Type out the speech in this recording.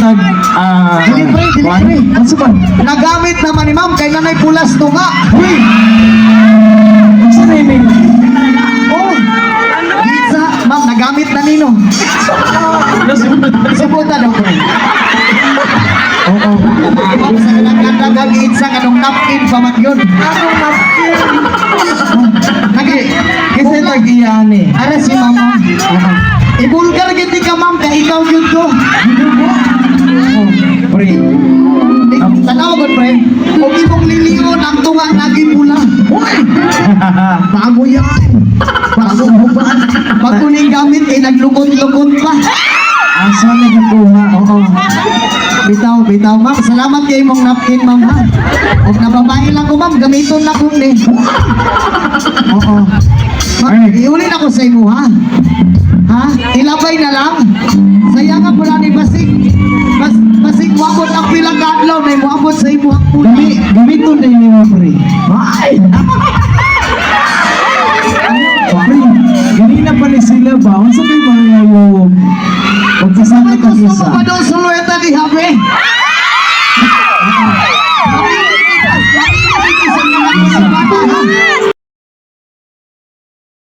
tag ah kuwan? delivery. Ano ba? Nagamit naman ni ma'am kay nanay pulas to nga. Uy! Ang sariling. Oh. Pizza, ma'am, nagamit na nino. Subuta daw ko. Oo. Sa nagkandagag itsa kanong napkin pa man yun. Anong napkin? Nagi, Kasi tag iyan eh. Ara si mama. Ibulgar gid ka ma'am kay ikaw yun ko. Pre. Tanaw gud pre. Kung imong lilingon ang tunga naging pula. Hoy! Bago yan. Bago ba? Bago ning gamit ay naglukot-lukot pa. Asa na kakuha? Oo. Bitaw, bitaw ma'am. Salamat kay imong napkin ma'am ha. Og nababae lang ko ma'am, gamiton na ko ni. Oo. Ma'am, iuli na ko sa imo ha. Ha? Ilabay na lang. Sayang nga pula ni Basig. Bas, Basig, wabot ang pilang kadlaw na imuabot sa imo ang pula. Gami, gamiton na yun mo pre. Ay!